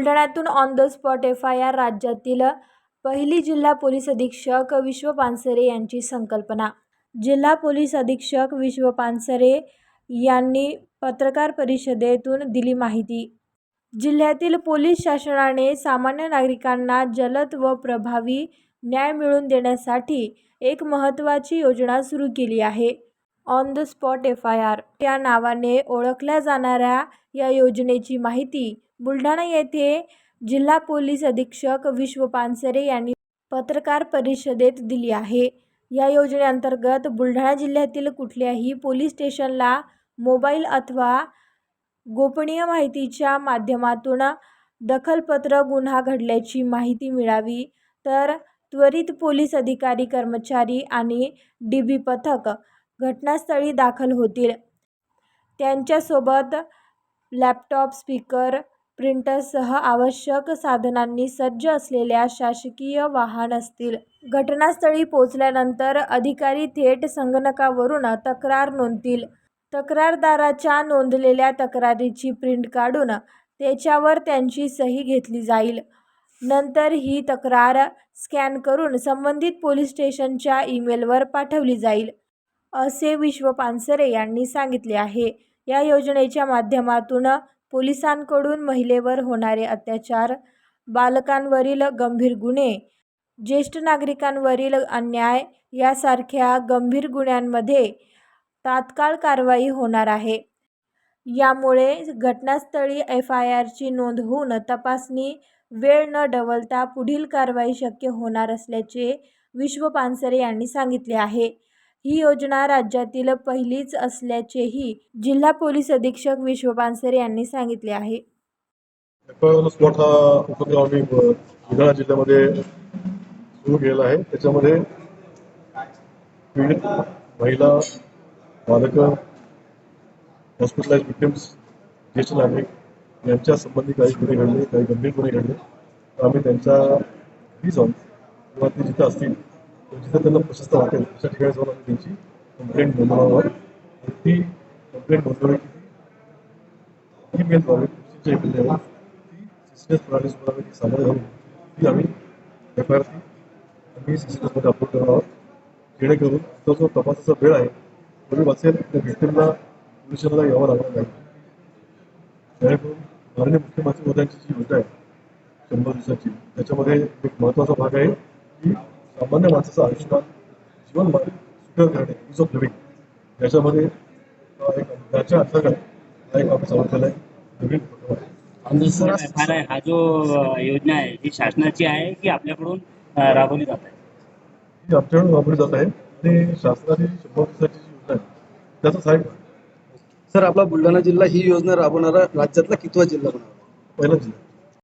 बुलढाण्यातून on the spot F I R राज्यातील पहिली जिल्हा पोलीस अधीक्षक विश्व पानसरे यांची संकल्पना. जिल्हा पोलीस अधीक्षक विश्व पानसरे यांनी पत्रकार परिषदेतून दिली माहिती. जिल्ह्यातील पोलीस शासनाने सामान्य नागरिकांना जलद व प्रभावी न्याय मिळवून देण्यासाठी एक महत्त्वाची योजना सुरू केली आहे. On the spot F I R या नावाने ओळखल्या जाणाऱ्या या योजनेची माहिती बुलढाणा येथे जिल्हा पोलीस अधीक्षक विश्व पानसरे यांनी पत्रकार परिषदेत दिली आहे. या योजनेअंतर्गत बुलढाणा जिल्ह्यातील कुठल्याही पोलीस स्टेशनला मोबाईल अथवा गोपनीय माहितीच्या माध्यमातून दखलपत्र गुन्हा घडल्याची माहिती मिळावी तर त्वरित पोलीस अधिकारी कर्मचारी आणि डी बी पथक घटनास्थळी दाखल होतील. त्यांच्यासोबत लॅपटॉप स्पीकर प्रिंटरसह आवश्यक साधनांनी सज्ज असलेल्या शासकीय वाहन असतील. घटनास्थळी पोचल्यानंतर अधिकारी थेट संगणकावरून तक्रार नोंदतील. तक्रारदाराच्या नोंदलेल्या तक्रारीची प्रिंट काढून त्याच्यावर त्यांची सही घेतली जाईल. नंतर ही तक्रार स्कॅन करून संबंधित पोलीस स्टेशनच्या ईमेलवर पाठवली जाईल असे विश्व पानसरे यांनी सांगितले आहे. या योजनेच्या माध्यमातून पोलिसांकडून महिलेवर होणारे अत्याचार बालकांवरील गंभीर गुन्हे ज्येष्ठ नागरिकांवरील अन्याय यासारख्या गंभीर गुन्ह्यांमध्ये तात्काळ कारवाई होणार आहे. यामुळे घटनास्थळी एफ आय आरची नोंद होऊन तपासणी वेळ न ढवळता पुढील कारवाई शक्य होणार असल्याचे विश्व पानसरे यांनी सांगितले आहे. ही योजना राज्यातील पहिलीच असल्याचेही जिल्हा पोलीस अधीक्षक विश्व पानसरे यांनी सांगितले आहे. स्पॉट हा उपक्रम आम्ही बुलढाणा जिल्ह्यामध्ये सुरू केला आहे. त्याच्यामध्ये पीडित महिला बालकं हॉस्पिटलाइज विक्टिम्स ज्येष्ठ नागरिक यांच्या संबंधी काही गुन्हे घडले काही गंभीर गुन्हे घडले. तर आम्ही त्यांच्या घरी जाऊन किंवा ते जिथं असतील त्यांना प्रशस्त वाटेल अशा ठिकाणी जाऊन आम्ही त्यांची कंप्लेंट नोंदवावर ती कंप्लेंट नोंदवली की ईमेलद्वारे तुमच्या ईमेलद्वारे ती सिस्टर्स प्रणालीसोबत आम्ही ती सादर करून ती आम्ही एफ आय आर ती आम्ही सिस्टर्समध्ये अपलोड करणार आहोत. जेणेकरून तो जो तपासाचा वेळ आहे तो वाचेल त्या व्यक्तींना पोलीस यावं लागणार नाही. जेणेकरून माननीय मुख्यमंत्री मोदयांची जी योजना आहे शंभर दिवसाची त्याच्यामध्ये एक महत्त्वाचा भाग आहे की सामान्य माणसाचं आयुष्यमान जीवनमान सुकर करणे इज ऑफ लिव्हिंग याच्यामध्ये एक त्याच्या अंतर्गत हा एक आहे नवीन उपक्रम आहे. हा जो योजना आहे ही शासनाची आहे की आपल्याकडून राबवली जात आहे? ही आमच्याकडून वापरली जात आहे. आणि शासनाची शंभर दिवसाची जी योजना आहे हा. सर आपला बुलढाणा जिल्हा ही योजना राबवणारा राज्यातला कितवा जिल्हा बनवा पहिला जिल्हा.